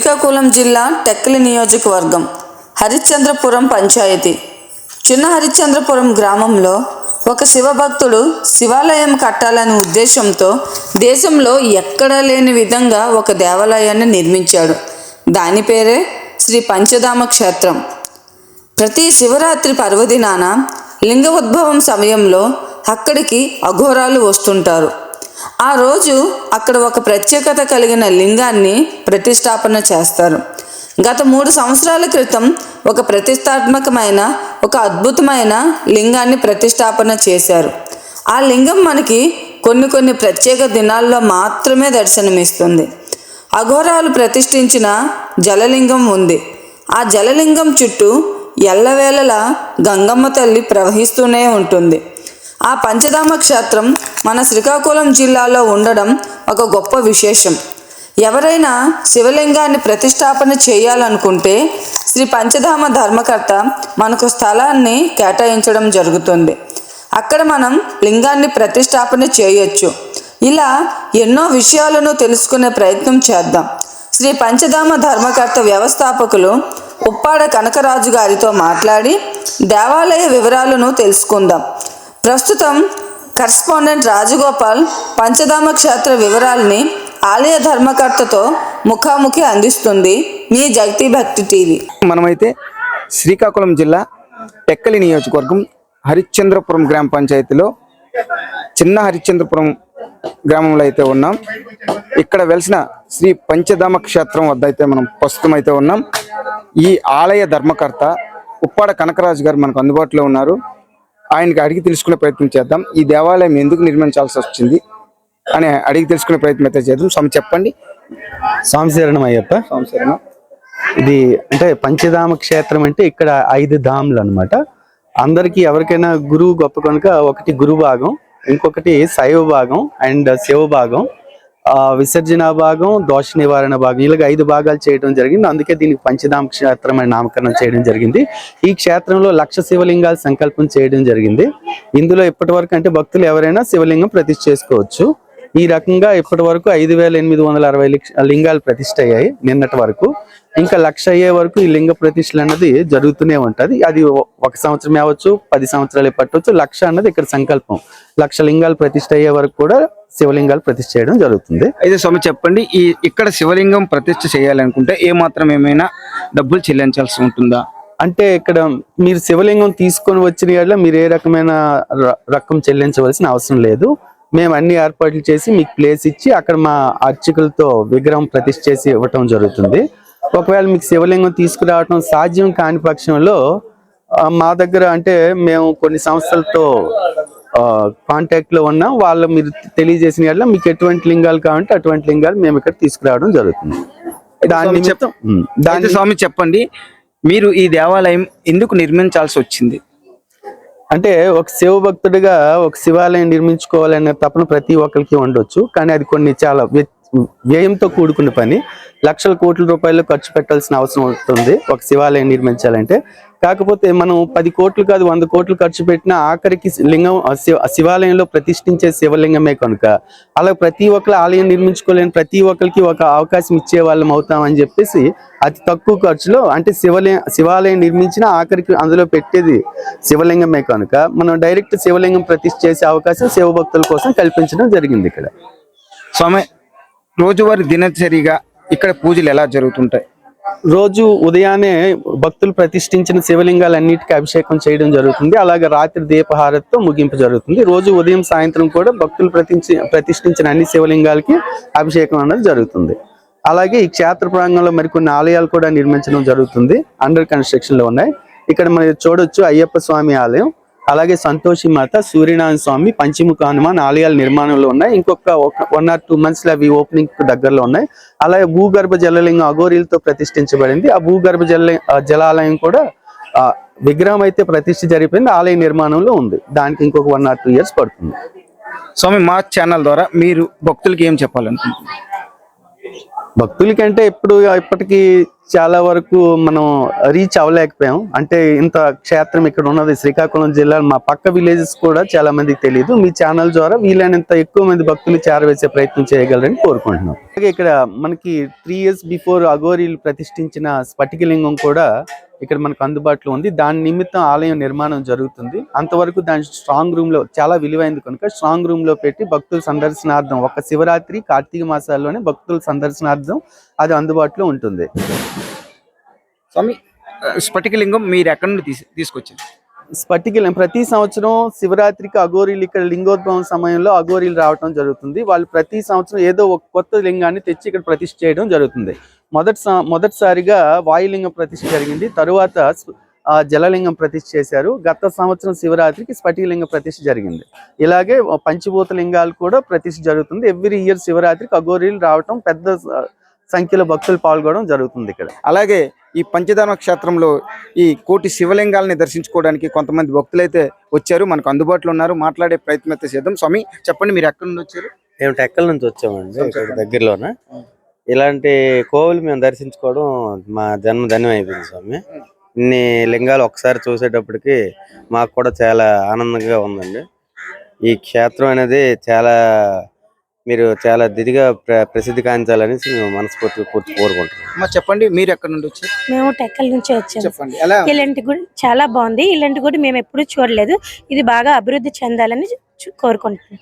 శ్రీకాకుళం జిల్లా టెక్కలి నియోజకవర్గం హరిశ్చంద్రపురం పంచాయతీ. చిన్న హరిశ్చంద్రపురం గ్రామంలో ఒక శివభక్తుడు శివాలయం కట్టాలనే ఉద్దేశంతో దేశంలో ఎక్కడా లేని విధంగా ఒక దేవాలయాన్ని నిర్మించాడు. దాని పేరే శ్రీ పంచధామ క్షేత్రం. ప్రతి శివరాత్రి పర్వదినాన లింగ ఉద్భవం సమయంలో అక్కడికి అఘోరాలు వస్తుంటారు. ఆ రోజు అక్కడ ఒక ప్రత్యేకత కలిగిన లింగాన్ని ప్రతిష్టాపన చేస్తారు. గత మూడు సంవత్సరాల క్రితం ఒక ప్రతిష్టాత్మకమైన ఒక అద్భుతమైన లింగాన్ని ప్రతిష్టాపన చేశారు. ఆ లింగం మనకి కొన్ని కొన్ని ప్రత్యేక దినాల్లో మాత్రమే దర్శనమిస్తుంది. అఘోరాలు ప్రతిష్ఠించిన జలలింగం ఉంది. ఆ జలలింగం చుట్టూ ఎల్లవేళలా గంగమ్మ తల్లి ప్రవహిస్తూనే ఉంటుంది. ఆ పంచధామ క్షేత్రం మన శ్రీకాకుళం జిల్లాలో ఉండడం ఒక గొప్ప విశేషం. ఎవరైనా శివలింగాన్ని ప్రతిష్టాపన చేయాలనుకుంటే శ్రీ పంచధామ ధర్మకర్త మనకు స్థలాన్ని కేటాయించడం జరుగుతుంది. అక్కడ మనం లింగాన్ని ప్రతిష్టాపన చేయొచ్చు. ఇలా ఎన్నో విషయాలను తెలుసుకునే ప్రయత్నం చేద్దాం. శ్రీ పంచధామ ధర్మకర్త వ్యవస్థాపకులు ఉప్పాడ కనకరాజు గారితో మాట్లాడి దేవాలయ వివరాలను తెలుసుకుందాం. ప్రస్తుతం కరస్పాండెంట్ రాజగోపాల్ పంచధామ క్షేత్ర వివరాల్ని ఆలయ ధర్మకర్తతో ముఖాముఖి అందిస్తుంది మీ జగతి భక్తి టీవీ. మనమైతే శ్రీకాకుళం జిల్లా టెక్కలి నియోజకవర్గం హరిశ్చంద్రపురం గ్రామ పంచాయతీలో చిన్న హరిశ్చంద్రపురం గ్రామంలో అయితే ఉన్నాం. ఇక్కడ వెలిసిన శ్రీ పంచధామ క్షేత్రం వద్ద అయితే మనం ప్రస్తుతం అయితే ఉన్నాం. ఈ ఆలయ ధర్మకర్త ఉప్పాడ కనకరాజు గారు మనకు అందుబాటులో ఉన్నారు. ఆయనకి అడిగి తెలుసుకునే ప్రయత్నం చేద్దాం. ఈ దేవాలయం ఎందుకు నిర్మించాల్సి వచ్చింది అని అడిగి తెలుసుకునే ప్రయత్నం అయితే చేద్దాం. స్వామి చెప్పండి. సంశరణం అయ్యప్ప. సంవత్సరం ఇది అంటే పంచధామ క్షేత్రం అంటే ఇక్కడ ఐదు ధాములు అన్నమాట. అందరికి ఎవరికైనా గురువు గొప్ప కనుక ఒకటి గురు భాగం ఇంకొకటి శైవ భాగం అండ్ శివ భాగం విసర్జన భాగం దోష నివారణ భాగం ఇలాగ ఐదు భాగాలు చేయడం జరిగింది. అందుకే దీనికి పంచధామ క్షేత్రం అని నామకరణం చేయడం జరిగింది. ఈ క్షేత్రంలో లక్ష శివలింగాలు సంకల్పం చేయడం జరిగింది. ఇందులో ఇప్పటి వరకు అంటే భక్తులు ఎవరైనా శివలింగం ప్రతిష్ఠ చేసుకోవచ్చు. ఈ రకంగా ఇప్పటి వరకు ఐదు వేల ఎనిమిది వందల అరవై లింగాలు ప్రతిష్ట అయ్యాయి నిన్నటి వరకు. ఇంకా లక్ష అయ్యే వరకు ఈ లింగ ప్రతిష్టలు అన్నది జరుగుతూనే ఉంటది. అది ఒక సంవత్సరం అవ్వచ్చు పది సంవత్సరాలు పట్టవచ్చు లక్ష అన్నది ఇక్కడ సంకల్పం. లక్ష లింగాలు ప్రతిష్ఠ అయ్యే వరకు కూడా శివలింగాలు ప్రతిష్ఠ చేయడం జరుగుతుంది. అయితే స్వామి చెప్పండి ఈ ఇక్కడ శివలింగం ప్రతిష్ఠ చేయాలనుకుంటే ఏ మాత్రం ఏమైనా డబ్బులు చెల్లించాల్సి ఉంటుందా? అంటే ఇక్కడ మీరు శివలింగం తీసుకొని వచ్చిన యెడల మీరు ఏ రకమైన రకం చెల్లించవలసిన అవసరం లేదు. మేము అన్ని ఏర్పాట్లు చేసి మీకు ప్లేస్ ఇచ్చి అక్కడ మా అర్చకులతో విగ్రహం ప్రతిష్ఠ చేసి ఇవ్వటం జరుగుతుంది. ఒకవేళ మీకు శివలింగం తీసుకురావటం సాధ్యం కాని పక్షంలో మా దగ్గర అంటే మేము కొన్ని సంస్థలతో కాంటాక్ట్లో ఉన్నాం వాళ్ళు మీరు తెలియజేసిన యెడల మీకు ఎటువంటి లింగాలు కావాలంటే అటువంటి లింగాలు మేము ఇక్కడ తీసుకురావడం జరుగుతుంది. దాని స్వామి నిమిత్తం ఉమ్, అయితే దాని స్వామి చెప్పండి మీరు ఈ దేవాలయం ఎందుకు నిర్మించాల్సి వచ్చింది? అంటే ఒక శివ భక్తుడిగా ఒక శివాలయం నిర్మించుకోవాలనే తపన ప్రతి ఒక్కరికి ఉండొచ్చు కానీ అది కొన్ని చాలా వ్యయంతో కూడుకున్న పని. లక్షల కోట్ల రూపాయలు ఖర్చు పెట్టాల్సిన అవసరం ఉంటుంది. ఒక శివాలయం నిర్మించాలంటే. కాకపోతే మనం పది కోట్లు కాదు వంద కోట్లు ఖర్చు పెట్టిన ఆఖరికి లింగం శివ- శివాలయంలో ప్రతిష్ఠించే శివలింగమే కనుక. అలా ప్రతి ఒక్కరు ఆలయం నిర్మించుకోలేని ప్రతి ఒక్కరికి ఒక అవకాశం ఇచ్చే వాళ్ళం అవుతామని చెప్పేసి అతి తక్కువ ఖర్చులో అంటే శివలింగ శివాలయం నిర్మించిన ఆఖరికి అందులో పెట్టేది శివలింగమే కనుక. మనం డైరెక్ట్ శివలింగం ప్రతిష్ఠ చేసే అవకాశం శివభక్తుల కోసం కల్పించడం జరిగింది ఇక్కడ. స్వామి రోజువారి దినచర్యగా ఇక్కడ పూజలు ఎలా జరుగుతుంటాయి? రోజు ఉదయాన్నే భక్తులు ప్రతిష్ఠించిన శివలింగాలన్నిటికీ అభిషేకం చేయడం జరుగుతుంది. అలాగే రాత్రి దీపహారతితో ముగింపు జరుగుతుంది. రోజు ఉదయం సాయంత్రం కూడా భక్తులు ప్రతించి ప్రతిష్ఠించిన అన్ని శివలింగాలకి అభిషేకం అనేది జరుగుతుంది. అలాగే ఈ క్షేత్ర ప్రాంగంలో మరికొన్ని ఆలయాలు కూడా నిర్మించడం జరుగుతుంది. అండర్ కన్స్ట్రక్షన్లో ఉన్నాయి. ఇక్కడ మనం చూడొచ్చు అయ్యప్ప స్వామి ఆలయం. అలాగే సంతోషి మాత సూర్యనారాయణ స్వామి పంచముఖ హనుమాన్ ఆలయాల నిర్మాణంలో ఉన్నాయి. ఇంకొక వన్ ఆర్ టూ మంత్స్లో అవి ఓపెనింగ్ దగ్గరలో ఉన్నాయి. అలాగే భూగర్భ జలలింగం అఘోరీలతో ప్రతిష్ఠించబడింది. ఆ భూగర్భ జల జలాలయం కూడా విగ్రహం అయితే ప్రతిష్ఠ జరిగిపోయింది ఆలయ నిర్మాణంలో ఉంది. దానికి ఇంకొక వన్ ఆర్ టూ ఇయర్స్ పడుతుంది. స్వామి మా ఛానల్ ద్వారా మీరు భక్తులకి ఏం చెప్పాలనుకుంటున్నారు? భక్తులకంటే ఇప్పుడు ఇప్పటికీ చాలా వరకు మనం రీచ్ అవ్వలేకపోయాం. అంటే ఇంత క్షేత్రం ఇక్కడ ఉన్నది శ్రీకాకుళం జిల్లా మా పక్క విలేజెస్ కూడా చాలా మందికి తెలియదు మీ ఛానల్ ద్వారా వీలైనంత ఎక్కువ మంది భక్తులు చేరవేసే ప్రయత్నం చేయగలరని కోరుకుంటున్నాం. అలాగే ఇక్కడ మనకి త్రీ ఇయర్స్ బిఫోర్ అఘోరీలు ప్రతిష్ఠించిన స్ఫటికలింగం కూడా ఇక్కడ మనకు అందుబాటులో ఉంది. దాని నిమిత్తం ఆలయం నిర్మాణం జరుగుతుంది. అంతవరకు దాని స్ట్రాంగ్ రూమ్లో చాలా విలువైంది కనుక స్ట్రాంగ్ రూమ్లో పెట్టి భక్తుల సందర్శనార్థం ఒక శివరాత్రి కార్తీక మాసాల్లోనే భక్తుల సందర్శనార్థం అది అందుబాటులో ఉంటుంది. స్వామి స్ఫటికలింగం మీరు ఎక్కడి నుండి తీసుకొచ్చింది పర్టికులర్ ప్రతి సంవత్సరం శివరాత్రికి అఘోరీలు ఇక్కడ లింగోద్భవం సమయంలో అఘోరీలు రావటం జరుగుతుంది. వాళ్ళు ప్రతి సంవత్సరం ఏదో ఒక కొత్త లింగాన్ని తెచ్చి ఇక్కడ ప్రతిష్ఠ చేయడం జరుగుతుంది. మొదటి మొదటిసారిగా వాయులింగం ప్రతిష్ఠ జరిగింది. తరువాత జలలింగం ప్రతిష్ఠ చేశారు. గత సంవత్సరం శివరాత్రికి స్ఫటికలింగ ప్రతిష్ఠ జరిగింది. ఇలాగే పంచభూత లింగాలు కూడా ప్రతిష్ఠ జరుగుతుంది. ఎవ్రీ ఇయర్ శివరాత్రికి అఘోరీలు రావటం పెద్ద సంఖ్యలో భక్తులు పాల్గొనడం జరుగుతుంది ఇక్కడ. అలాగే ఈ పంచదాన క్షేత్రంలో ఈ కోటి శివలింగాలని దర్శించుకోవడానికి కొంతమంది భక్తులైతే వచ్చారు మనకు అందుబాటులో ఉన్నారు. మాట్లాడే ప్రయత్నం అయితే చేద్దాం. స్వామి చెప్పండి మీరు ఎక్కడి నుండి వచ్చారు? మేము టెక్కల నుంచి వచ్చామండి దగ్గరలోనే? ఇలాంటి కోవులు మేము దర్శించుకోవడం మా జన్మ ధన్యం అయిపోయింది స్వామి. ఇన్ని లింగాలు ఒకసారి చూసేటప్పటికి మాకు కూడా చాలా ఆనందంగా ఉందండి. ఈ క్షేత్రం అనేది చాలా మీరు చాలా దిదిగా ప్ర- ప్రసిద్ధి కాంచాలనేసి మేము మనస్ఫూర్తిగా పూర్తి కోరుకుంటున్నాం. అమ్మా చెప్పండి మీరు ఎక్కడి నుండి వచ్చారు? మేము టెక్కల నుంచి వచ్చాము చెప్పండి ఇలాంటి గుడి చాలా బాగుంది. ఇలాంటి గుడి మేము ఎప్పుడూ చూడలేదు. ఇది బాగా అభివృద్ధి చెందాలని కోరుకుంటున్నాం.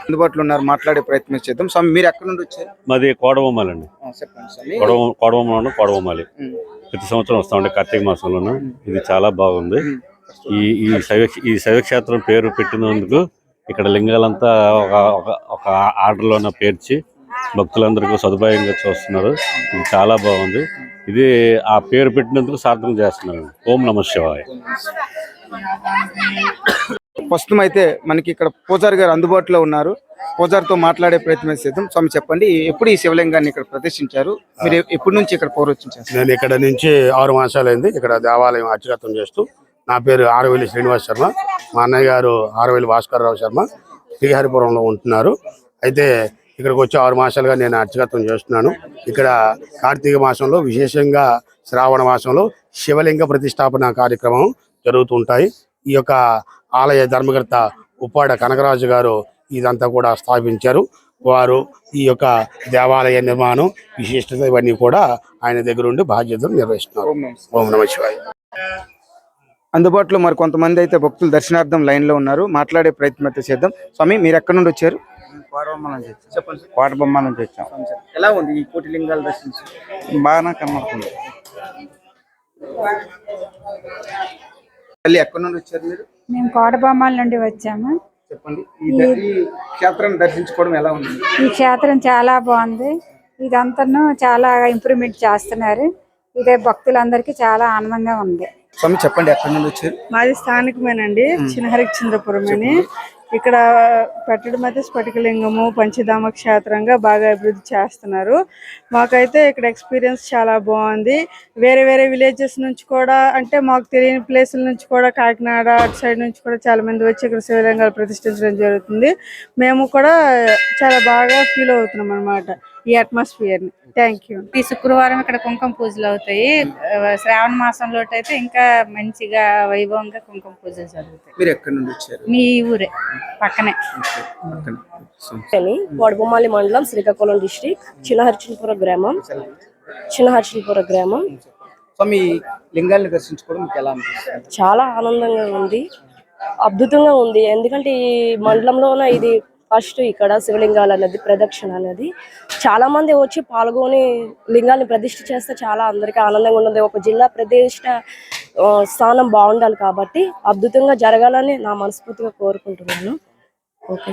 అందుబాటులో ఉన్నారు మాట్లాడే ప్రయత్నం చేద్దాం. స్వామి మీరు ఎక్కడి నుండి వచ్చారు? మాది కోడబొమ్మాలండి. ఆ, చెప్పండి కోడబొమ్మాలి. ప్రతి సంవత్సరం వస్తామండి కార్తీక మాసంలోను. ఇది చాలా బాగుంది. ఈ ఈ శైవ ఈ శైవక్షేత్రం పేరు పెట్టినందుకు ఇక్కడ లింగాలంతా ఒక ఒక- ఒక ఆర్డర్లోనే పేర్చి భక్తులందరికీ సదుపాయంగా చూస్తున్నారు. ఇది చాలా బాగుంది. ఇది ఆ పేరు పెట్టినందుకు సార్థకం చేస్తున్నారు. ఓం నమ శివాయ. ప్రస్తుతం అయితే మనకి ఇక్కడ పూజారి గారు అందుబాటులో ఉన్నారు. పూజారితో మాట్లాడే ప్రయత్నం చేద్దాం. స్వామి చెప్పండి ఎప్పుడు ఈ శివలింగాన్ని ఇక్కడ ప్రతిష్ఠించారు? మీరు ఎప్పటి నుంచి ఇక్కడ పౌరోచించారు నేను ఇక్కడ నుంచి ఆరు మాసాలైంది ఇక్కడ దేవాలయం అర్చకత్వం చేస్తూ నా పేరు ఆరవెల్లి శ్రీనివాస్ శర్మ. మా అన్నయ్య గారు ఆరవెల్లి భాస్కర్రావు శర్మ. శ్రీహరిపురంలో ఉంటున్నారు. అయితే ఇక్కడికి వచ్చి ఆరు మాసాలుగా నేను అర్చకత్వం చేస్తున్నాను. ఇక్కడ కార్తీక మాసంలో విశేషంగా శ్రావణ మాసంలో శివలింగ ప్రతిష్టాపన కార్యక్రమం జరుగుతుంటాయి. ఈ యొక్క ఆలయ ధర్మకర్త ఉప్పాడ కనకరాజు గారు ఇదంతా కూడా స్థాపించారు. వారు ఈ యొక్క దేవాలయ నిర్మాణం విశిష్టత ఇవన్నీ కూడా ఆయన దగ్గర ఉండి బాధ్యతలు నిర్వహిస్తున్నారు. ఓం నమ శివాయ. అందుబాటులో మరి కొంతమంది అయితే భక్తులు దర్శనార్థం లైన్లో ఉన్నారు. మాట్లాడే ప్రయత్నం అయితే చేద్దాం. స్వామి మీరు ఎక్కడి నుండి వచ్చారు? చెప్పండి కోటబొమ్మ నుంచి వచ్చాం. ఎలా ఉంది ఈ కోటి లింగాలు దర్శించి బాగానే కనబడుతుంది. మళ్ళీ ఎక్కడి నుండి వచ్చారు మీరు? మేము కోటబొమ్మల నుండి వచ్చాము. చెప్పండి. ఈ క్షేత్రాన్ని దర్శించుకోవడం ఎలా ఉంది? ఈ క్షేత్రం చాలా బాగుంది. ఇదంతా చాలా ఇంప్రూవ్మెంట్ చేస్తున్నారు. ఇదే భక్తులందరికీ చాలా ఆనందంగా ఉంది. స్వామి చెప్పండి ఎక్కడి నుండి వచ్చారు? మాది స్థానికమేనండి చిన్నహరిచంద్రపురం అని ఇక్కడ పెట్టడం అయితే స్ఫటికలింగము పంచధామ క్షేత్రంగా బాగా అభివృద్ధి చేస్తున్నారు. మాకైతే ఇక్కడ ఎక్స్పీరియన్స్ చాలా బాగుంది. వేరే వేరే విలేజెస్ నుంచి కూడా అంటే మాకు తెలియని ప్లేసుల నుంచి కూడా కాకినాడ అటు సైడ్ నుంచి కూడా చాలా మంది వచ్చి ఇక్కడ శివలింగాలు ప్రతిష్ఠించడం జరుగుతుంది. మేము కూడా చాలా బాగా ఫీల్ అవుతున్నాం అనమాట ఈ అట్మాస్ఫియర్ని. థ్యాంక్ యూ ప్రతి శుక్రవారం ఇక్కడ కుంకుమ పూజలు అవుతాయి. శ్రావణ మాసంలో అయితే ఇంకా మంచిగా వైభవంగా కుంకుమ పూజలు జరుగుతాయి. మీరు ఎక్కడి నుండి వచ్చారు? మీ ఊరే పక్కనే. వడబొమ్మాలి మండలం శ్రీకాకుళం డిస్టిక్ చిన్నహర్చినపుర గ్రామం. చిన్నహర్చినపుర గ్రామం. స్వామి ఈ లింగాల్ని దర్శించుకోవడం మీకు ఎలా అనిపిస్తుంది? చాలా ఆనందంగా ఉంది. అద్భుతంగా ఉంది. ఎందుకంటే ఈ మండలంలోనే ఇది ఫస్ట్ ఇక్కడ శివలింగాలు అనేది ప్రదక్షిణ అనేది చాలా మంది వచ్చి పాల్గొని లింగాన్ని ప్రతిష్ఠ చేస్తే చాలా అందరికీ ఆనందంగా ఉన్నది ఒక జిల్లా ప్రతిష్ట స్థానం బాగుండాలి కాబట్టి అద్భుతంగా జరగాలని నా మనస్ఫూర్తిగా కోరుకుంటున్నాను. ఓకే.